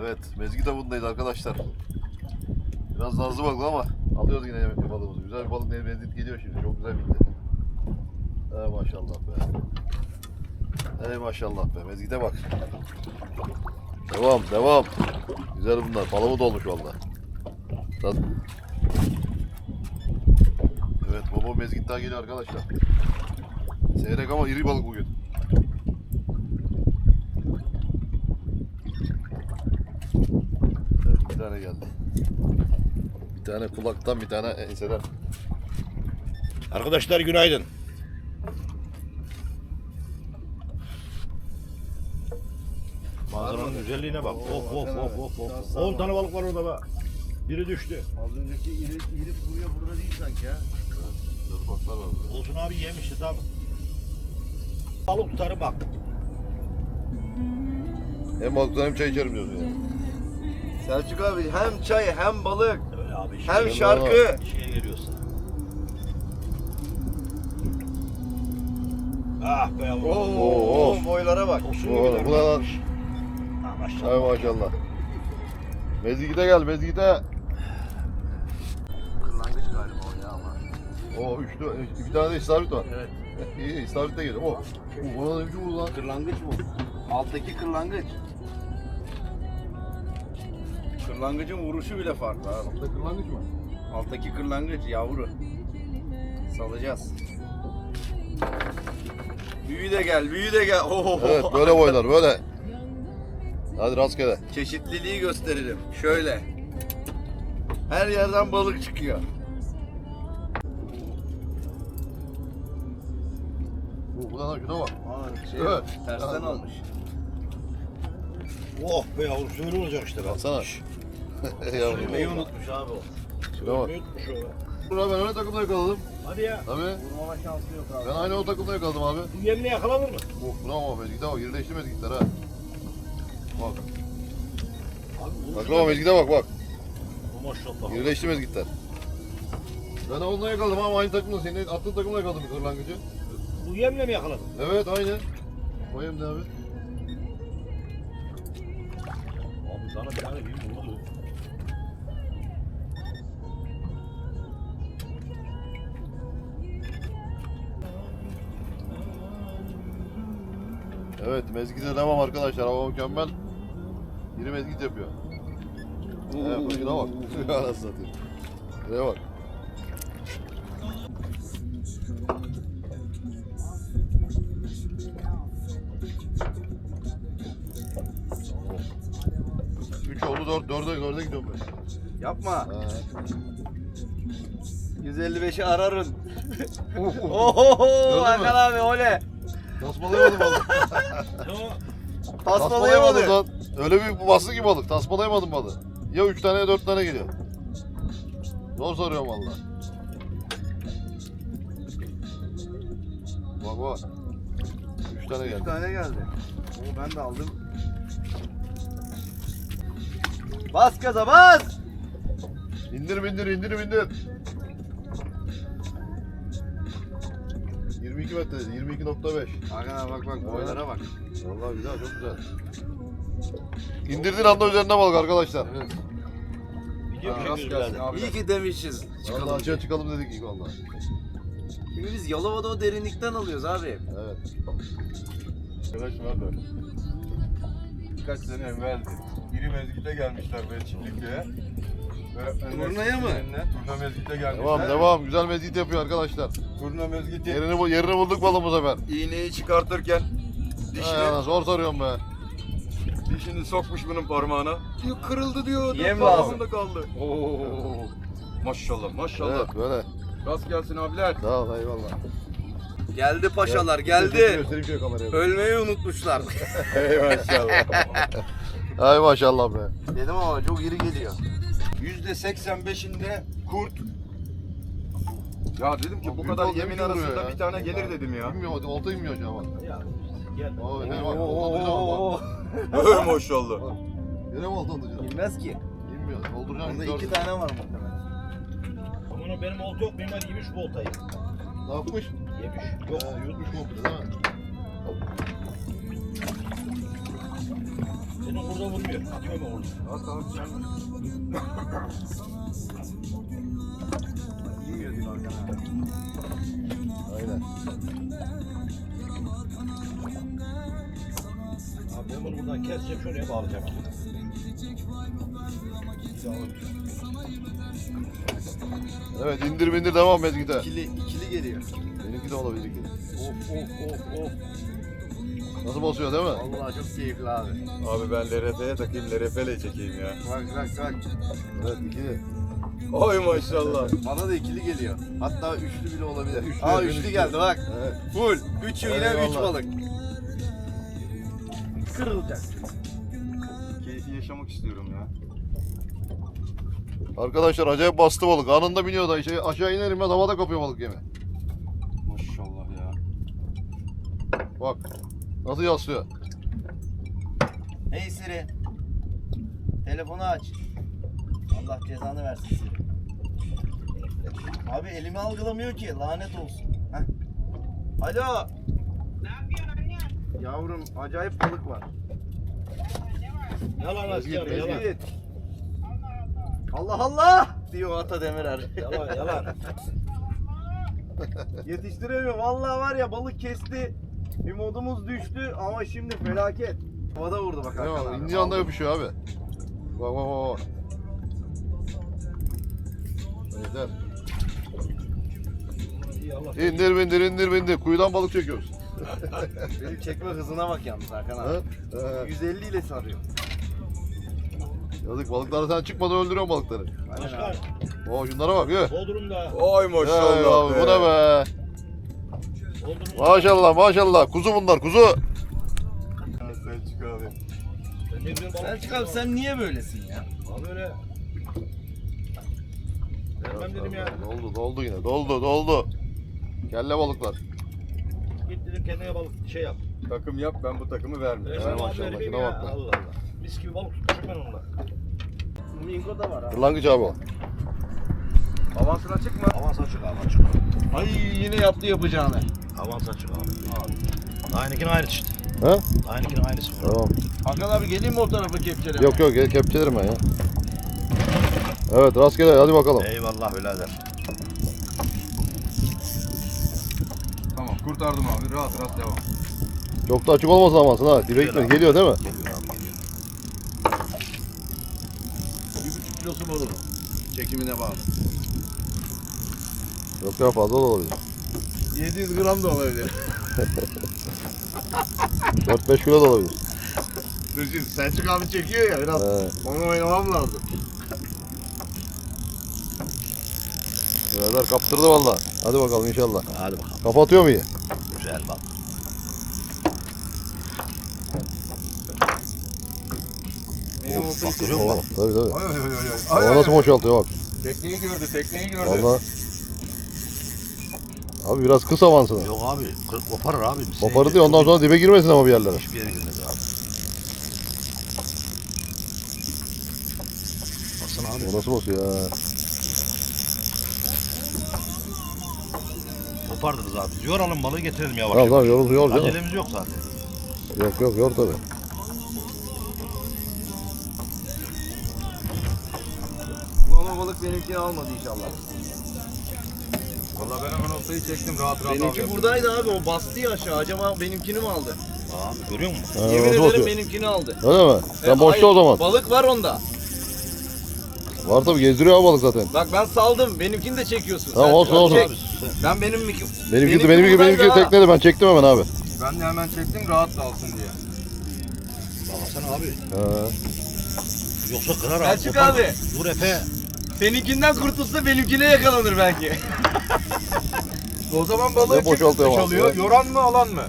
Evet, mezgit avındayız arkadaşlar. Biraz nazlı balık ama alıyoruz yine yemek balığımızı. Güzel bir balık mezgit geliyor şimdi. Çok güzel bindi. Ey maşallah be. Ey maşallah be. Mezgite bak. Devam, devam. Güzel bunlar. Palamut olmuş valla. Evet, baba mezgit daha geliyor arkadaşlar. Seyrek ama iri balık bugün. Evet, bir tane geldi. Bir tane kulaktan, bir tane enseden. Arkadaşlar günaydın. Manzaranın güzelliğine bak. Of of of of of. 10 tane balık var orada bak. Biri düştü. Az önceki iri, iri buraya burada değil sanki ya. Güzel balıklar var burada. Olsun abi yemişti tamam. Balık tutarı bak. Hem balıktan hem çay içerim diyorsun ya. Selçuk abi hem çay hem balık Öyle abi işte. hem şarkı. şeye geliyorsun. Ah be yavrum. Oo, Oo. boylara bak. Olsun Bu- gibiler. bu ne lan? Ha, Hay maşallah. maşallah. Mezgite gel mezgite. Kırlangıç galiba o ya ama. O üçlü, bir tane de istavrit var. Evet. İyi istavrit de geliyor. O. Bu bana ne biçim vurdu lan? Kırlangıç bu. Alttaki kırlangıç. Kırlangıcın vuruşu bile farklı abi. Altta kırlangıç mı? Alttaki kırlangıç yavru. Salacağız. Büyü de gel, büyü de gel. Oo. Evet böyle boylar böyle. Hadi rastgele. Çeşitliliği gösterelim. Şöyle. Her yerden balık çıkıyor. Bu, bu lan şuna bak. Aa, şey, Evet. tersten almış. Oh be yavrum söyle olacak işte. Baksana. Yavrum. Unutmuş abi o. Şuna bak. Unutmuş o. Buna ben öyle takımda yakaladım. Hadi ya. Tabii. Vurmama şansı yok abi. Ben aynı o takımda yakaladım abi. Bu yemle yakalanır mı? Bu, buna ama mezgite bak. Yerleşti mezgitler ha. Bak. Abi Bak ama mezgite bak bak. Bu maşallah. Yerleşti mezgitler. Ben onunla yakaladım ama aynı takımda. Senin attığın takımda yakaladım kırlangıcı. Bu yemle mi yakaladın? Evet aynı. O abi. Abi Evet mezgite devam arkadaşlar. Hava mükemmel. Yine mezgit yapıyor. Evet bak şuna bak. Anasını satayım. Şuraya bak. Üç oldu dört, dörde, dörde gidiyorum ben. Yapma. Ha. 155'i ararın. Oho? Hakan abi oley. Tasmalayamadım balık. Tasmalayamadı. lan. Öyle bir bastı ki balık. Tasmalayamadım balığı. Ya üç tane ya dört tane geliyor. Zor soruyorum valla. Bak bak. Üç tane geldi. tane geldi. Oo, ben de aldım. Bas gaza bas. İndir indir indir indir. 22 metre dedi. 22.5. Hakan abi bak bak boylara bak. Vallahi güzel çok güzel. İndirdiğin anda üzerinde balık arkadaşlar. Evet. Bir rast gelsin. İyi ki demişiz. Vallahi Çıkalım. açığa çıkalım dedik ilk valla. Çünkü biz Yalova'da o derinlikten alıyoruz abi. Evet. Birkaç sene evveldi. Biri mezgite gelmişler böyle çiftlikliğe. Turnaya mı? Turna mezgite gelmişler. Devam devam. Güzel mezgit yapıyor arkadaşlar. Turna mezgiti Yerini, bu- yerini bulduk balımız hemen. iğneyi çıkartırken Dişini. dişini, zor soruyorum be. dişini sokmuş bunun parmağına. Diyor kırıldı diyor. Yem parmağımda kaldı. Oo. Maşallah maşallah. Evet böyle. Rast gelsin abiler. Sağ ol eyvallah. Geldi paşalar geldi. Göstereyim şöyle kameraya. Ölmeyi unutmuşlar. Ey maşallah. Ay maşallah be. Dedim ama çok iri geliyor. %85'inde kurt. Ya dedim ki Abi bu büyük kadar yemin arasında ya? bir tane gelir dedim ya. Bilmiyorum olta inmiyor bak. Ya, Gel. Oo, ne bak olta duracağım Oo. bak. Ey maşallah. Yine mi olta duracağım? Bilmez ki. İnmiyor. Dolduracağım. Bunda gördüm. iki tane var muhtemelen. O benim olta yok. Benim hadi yemiş bu oltayı. Ne yapmış? Yemiş. Yok. Ee, yutmuş komple değil mi? Senin burada vurmuyor. Atıyor mu oğlum? At abi sen. Bilmiyor dün arkadaşlar. Aynen. Abi ben bunu buradan keseceğim şuraya bağlayacağım. Evet indir bindir devam Mezgit'e. İkili, ikili geliyor. Benimki de olabilir ki. Of of of of. Nasıl basıyor değil mi? Vallahi çok keyifli abi. Abi ben LRF'ye takayım, LRF'le çekeyim ya. Bak bak bak. Evet ikili. Oy maşallah. Bana da ikili geliyor. Hatta üçlü bile olabilir. Üçlü, Aa üçlü üçlü. geldi bak. Evet. Full. Üç iğne, üç balık. Kırılacak. Keyfi yaşamak istiyorum ya. Arkadaşlar acayip bastı balık. Anında biniyor da şey, aşağı inerim ben havada kapıyor balık yemi. Maşallah ya. Bak. Nasıl yaslıyor. Hey Siri. Telefonu aç. Allah cezanı versin Siri. Abi elimi algılamıyor ki. Lanet olsun. Heh. Alo. Ne yapıyorsun anne? Yavrum acayip balık var. Yalan asker yalan. Mezgit. Allah Allah diyor Ata Demirer. Yalan yalan. Yetiştiremiyor. Vallahi var ya balık kesti. Bir modumuz düştü ama şimdi felaket. Havada vurdu bak abi. İndiği anda yapışıyor abi. Bak bak bak. bak. Yeter. İyi Allah. İndir bindir indir bindir. Kuyudan balık çekiyoruz. Benim çekme hızına bak yalnız Hakan Ha? abi. Ha. 150 ile sarıyor. Yazık balıkları sen çıkmadan öldürüyorsun balıkları. Aynen abi. Oo şunlara bak ye. Bodrum'da. Oy maşallah abi, be. Bu ne be? Maşallah maşallah. Kuzu bunlar kuzu. Selçuk abi. Selçuk abi sen niye böylesin ya? Abi öyle. Vermem dedim ya. Doldu doldu yine. Doldu doldu. Kelle balıklar. Git dedim kendine balık şey yap. Takım yap ben bu takımı vermiyorum. Abi maşallah, şuna bak. Allah Allah. Mis gibi balık tutmuşum ben onunla. Mingo da var abi. Kırlangıç abi o. Avansın açık mı? Avans açık abi açık. Ay yine yaptı yapacağını. Avans açık abi. Aynıkinin aynısı işte. He? Aynıkinin aynısı. Tamam. Hakan abi geleyim mi o tarafa kepçeleme? Yok yok gel kepçelerim ben ya. Evet rastgele hadi bakalım. Eyvallah birader. Tamam kurtardım abi rahat rahat devam. Çok da açık olmasın amansın ha. Dibe gitmedi. Geliyor değil mi? Geliyor abi geliyor. Bir buçuk kilosu var onun. Çekimine bağlı. Yok ya fazla da olabilir. 700 gram da olabilir. 4-5 kilo da olabilir. Dur şimdi Selçuk abi çekiyor ya biraz He. onu oynamam lazım. Birader kaptırdı valla. Hadi bakalım inşallah. Hadi bakalım. Kapatıyor mu iyi? Güzel bak. Benim oltayı musun? Tabii tabii. Ay ay ay ay. Hava nasıl boşaltıyor bak. Tekneyi gördü tekneyi gördü. Valla. Abi biraz kıs avansını. Yok abi. kırk Koparır abi. Biz Koparı diyor ondan sonra dibe girmesin ama bir yerlere. Hiçbir yere girmez abi. Baksana abi. O nasıl basıyor ya? Kopardınız abi. Yoralım balığı getirelim yavaş Tamam tamam yorul yor canım. Acelemiz yok zaten. Yok yok yor tabii. Bu ama balık benimkini almadı inşallah. Valla ben hemen oltayı çektim rahat rahat Benimki abi. buradaydı abi o bastı ya aşağı. Acaba benimkini mi aldı? Abi görüyor musun? Ha, Yemin ederim basıyor? benimkini aldı. Öyle mi? E, Sen boşta hayır, o zaman. Balık var onda. Var tabii gezdiriyor abi balık zaten. Bak ben saldım. Benimkini de çekiyorsun. Tamam, Sen- olsun, olsun. Çek. Abi sen Ben benim Benimki, Benimki benimki, benimki buradaydı ha. teknede ben çektim hemen abi. Ben de hemen çektim rahat dalsın diye. baksana abi. Ha. Yoksa kırar abi. Selçuk kopar. abi. Dur Efe. Seninkinden kurtulsa benimkine yakalanır belki. O zaman balığı Ne kim boşaltıyor ama? oluyor? Yoran mı alan mı?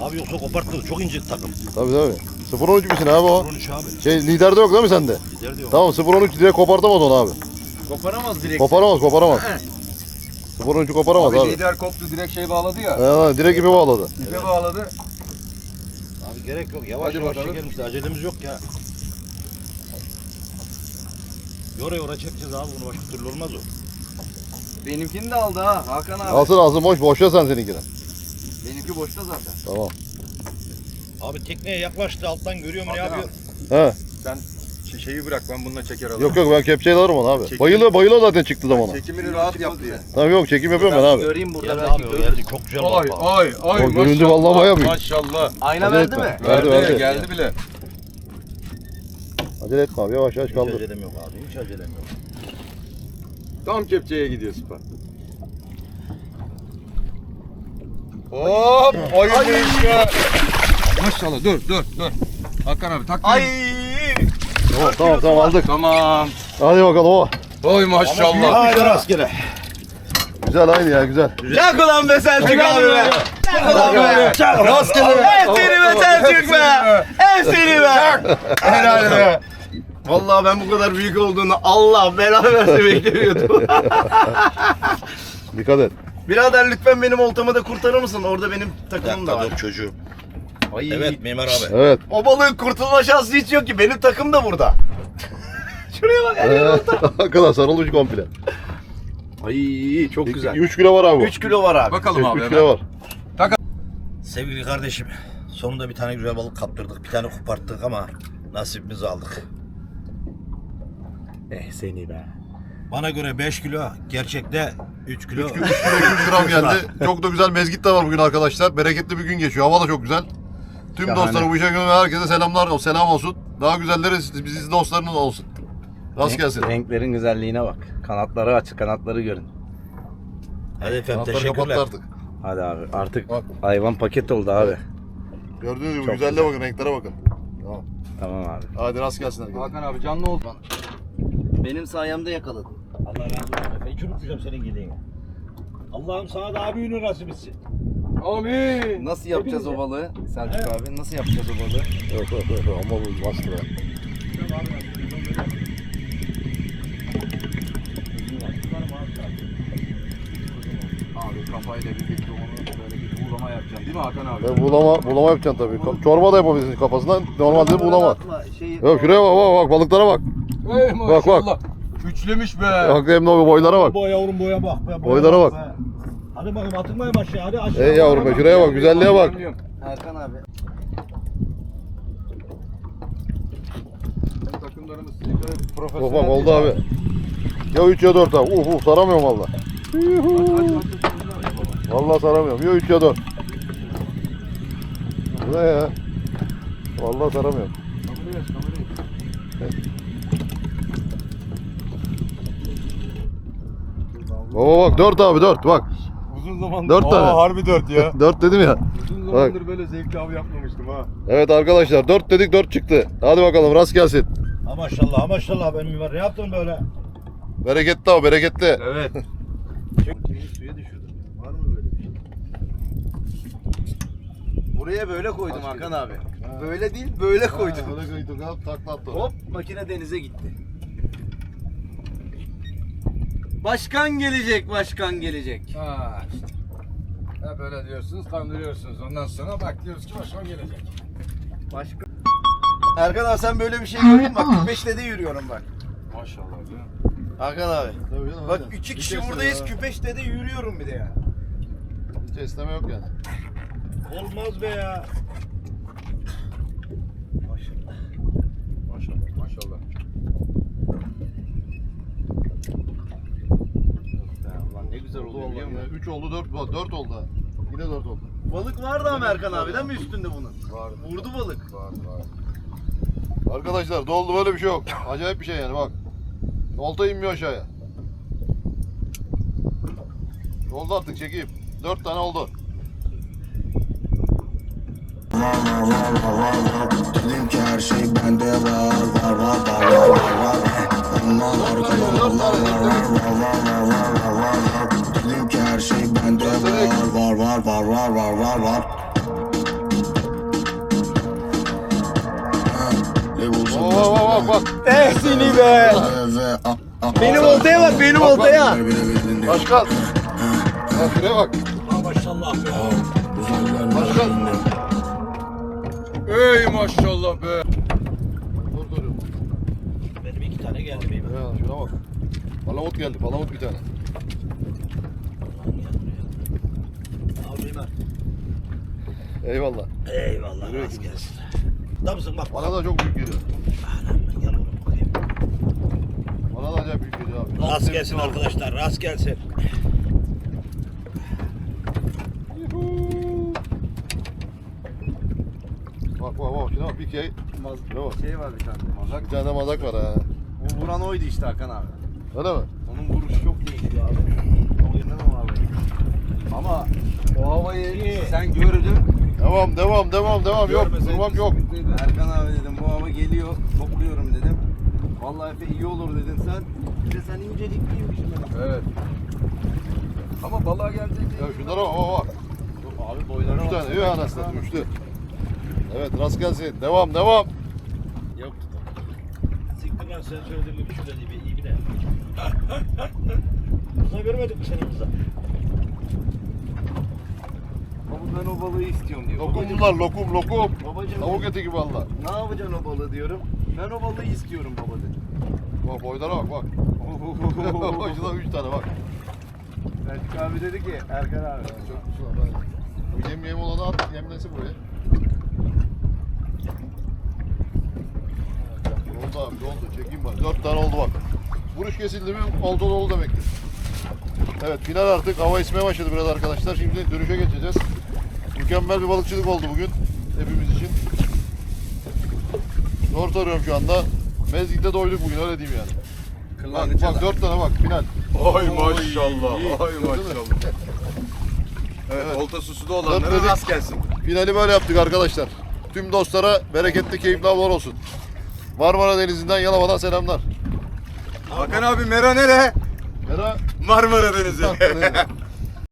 Abi yoksa koparttı. Çok ince takım. Tabii tabii. 0-13 misin abi o? 13 abi. Şey liderde yok değil mi sende? Gider diyor. Tamam 0-13 direkt kopartamaz onu abi. Koparamaz direkt. Koparamaz koparamaz. 0-13'ü koparamaz Abi abi. lider koptu direkt şey bağladı ya. Ha, direkt ipi bağladı. İpe bağladı. Abi gerek yok. Yavaş Hadi yavaş bakalım. çekelim işte. Acelemiz yok ya. Yora yora çekeceğiz abi. Bunu başka türlü olmaz o. Benimkini de aldı ha Hakan abi. Alsın alsın boş boşla sen seninkini. Benimki boşta zaten. Tamam. Abi tekneye yaklaştı. Alttan görüyor mu ne Hakan yapıyor? abi, He. Sen şişeyi bırak ben bununla çeker alırım. Yok yok ben kepçeyle alırım onu abi. Çekim- Bayıla bayıla zaten çıktı zamana. Çekimini rahat yap diye. Tamam yok çekim yapıyorum ben abi. Göreyim burada Geldi belki abi o görürüz. geldi. Çok güzel Ay abi. ay ay O göründü maşallah. vallahi bayağı büyük. Maşallah. Ayna verdi etme. mi? Verdi, Verdi, verdi. geldi bile. Acele etme abi yavaş yavaş Hiç kaldır. acelem yok abi. Hiç acelem yok. Tam kepçeye gidiyor Sıpa. Hop! Oyun değişiyor. Maşallah dur dur dur. Hakan abi tak. Ay! Tamam tamam tamam aldık. Tamam. Hadi bakalım o. Oy maşallah. Haydi rastgele. Güzel aynı ya güzel. Çak ulan be Selçuk abi be! Çak ulan be! Rastgele. El seni be Selçuk be! El seni be! Helal be. Vallahi ben bu kadar büyük olduğunu Allah belanı versin beklemiyordum. Dikkat et. Birader lütfen benim oltamı da kurtarır mısın? Orada benim takımım da var. çocuğum. Ay. Evet Mimar abi. Evet. O balığın kurtulma şansı hiç yok ki. Benim takım da burada. Şuraya bak her yer olta. Hakikaten sarılmış komple. Ay çok güzel. 3 kilo var abi. 3 kilo var abi. Bakalım abi. 3 kilo var. Sevgili kardeşim. Sonunda bir tane güzel balık kaptırdık. Bir tane koparttık ama nasibimizi aldık. Eh seni be. Bana göre 5 kilo, gerçekte 3 kilo. 3 gram geldi. Çok da güzel mezgit de var bugün arkadaşlar. Bereketli bir gün geçiyor. Hava da çok güzel. Tüm Şahane. dostlara bu işe gönülen herkese selamlar olsun. Selam olsun. Daha güzelleri siz siz dostlarınız olsun. Rast gelsin. Renklerin güzelliğine bak. Kanatları açık, kanatları görün. Hadi efendim Kanatları kapattı teşekkürler. artık. Hadi abi artık Bak. hayvan paket oldu abi. Gördüğünüz gibi Çok güzelliğe bakın, renklere bakın. Tamam. Tamam abi. Hadi rast gelsin herkese. Hakan abi canlı ol. Benim sayemde yakaladın. Allah razı olsun. Ben çürüteceğim senin giydiğini. Allah'ım sana daha büyüğünü nasip etsin. Amin. Nasıl yapacağız o balığı Selçuk abi? Nasıl yapacağız o balığı? Yok yok yok yok. ama bu be. Abi kafayla birlikte onu böyle bir buğulama yapacaksın değil mi Hakan abi? Ve bulama, bulama yapacaksın tabii. Ka- Çorba da yapabilirsin kafasından. Normalde bulama. Şeyi... Yok şuraya bak bak bak balıklara bak. Ey Bak, bak. maşallah. Üçlemiş be. Bak hem de o boylara bak. Boy yavrum boya bak. Be, boya Boylara bak. be. Hadi bakalım atılmayın aşağı. Hadi aşağı. Ey yavrum be şuraya bak güzelliğe bak. Erkan abi. Takımlarımız ne kadar Bak profesyonel. bak oldu abi. Ya 3 ya 4 abi. Uf uf saramıyorum valla. Valla saramıyorum. Ya 3 ya 4. Bu ne ya? Valla saramıyorum. Kamerayı aç, kamerayı. Baba bak 4 abi 4 bak. Uzun zamandır. Dört tane. Aa, harbi dört ya. 4 dedim ya. Uzun zamandır böyle zevkli av yapmamıştım ha. Evet arkadaşlar 4 dedik 4 çıktı. Hadi bakalım rast gelsin. Ha maşallah ha maşallah ben Mimar ne yaptın böyle? Bereketli abi bereketli. Evet. suya düşürdüm. Var mı böyle bir şey? Buraya böyle koydum Hakan abi. Böyle değil, böyle koydum. Böyle koyduk abi takla attı. Hop makine denize gitti. Başkan gelecek, başkan gelecek. Ha işte. Ha böyle diyorsunuz, kandırıyorsunuz. Ondan sonra bak diyoruz ki başkan gelecek. Başkan. Erkan abi sen böyle bir şey gördün mü? Bak 45'te de yürüyorum bak. Maşallah mi? Hakan abi. Tabii canım, Bak iki kişi esneme buradayız. ya. Küpeşte de yürüyorum bir de ya. Hiç esneme yok yani. Olmaz be ya. Maşallah. Maşallah. Ulan ne güzel Oldu oluyor biliyor musun? 3 oldu 4 4 oldu. Yine 4 oldu. Balık vardı ama Erkan abiden mi üstünde bunun? Var. Vurdu balık. Var var. Arkadaşlar doldu böyle bir şey yok. Acayip bir şey yani bak. Olta inmiyor aşağıya. Oldu artık çekeyim. 4 tane oldu. Dedim ki her şey bende var var var var var var var var var var var var var Oo bak bak. Eh seni be. Benim oltaya bak benim oltaya. Başkan. Bak şuraya bak. Maşallah be. Başkan. Ey maşallah be. Dur dur. Benim iki tane geldi. Ya şuna bak. Palamut geldi. Palamut bir tane. Al Mimar. Eyvallah. Eyvallah Yürü rast bakayım. gelsin. Mısın? Bak Bana da çok büyük geliyor. Gel oğlum bakayım. Bana da acayip büyük geliyor abi. Rast gelsin arkadaşlar. Rast gelsin. Bak bak bak. Şuna bak bir key. Maz- Ne var? şey var bir tane mazak. Bir tane mazak var ha. Bu vuran oydu işte Hakan abi. Öyle mi? Onun vuruşu çok iyiydi abi. Ama o havayı sen gördün. Devam devam devam devam. Yok Görmeseydin durmak yok. sıkıntıydı. Erkan abi dedim bu hava geliyor. Topluyorum dedim. Vallahi Efe iyi olur dedin sen. Bir de sen incelikliymişsin. Evet. Ama balığa gelecek. Ya şunlara bak bak bak. Abi boylara Üç tane. İyi anasını üçlü. Evet rast gelsin. Devam devam. Yok. Siktir lan sen söylediğin gibi şurada diye bir iyi bir de. Kıza görmedik mi senin kıza? Baba ben o balığı istiyorum diyor. Lokum Babacım, bunlar lokum lokum. babacım Tavuk eti gibi valla. ne yapacaksın o balığı diyorum. Ben o balığı istiyorum baba dedi. Bak boylara bak bak. şurada üç tane bak. Erkan abi dedi ki Erkan abi. Çok güzel. ben- Bu yem yem olanı at. Yemlesi buraya. Oldu abi oldu. Çekeyim bak. Dört tane oldu bak. Vuruş kesildi mi oldu oldu demektir. Evet final artık. Hava ismeye başladı biraz arkadaşlar. Şimdi dönüşe geçeceğiz. Mükemmel bir balıkçılık oldu bugün. Hepimiz için. Zor arıyorum şu anda. Mezgit'te doyduk bugün öyle diyeyim yani. Bak, bak dört tane bak final. Ay maşallah. Ay Gördün mü? maşallah. Evet, olta susu da olanlara Dörtledik. rast gelsin. Finali böyle yaptık arkadaşlar. Tüm dostlara bereketli, keyifli avlar olsun. Marmara Denizi'nden, Yalova'dan selamlar. Hakan abi mera nere? Mera Marmara Denizi.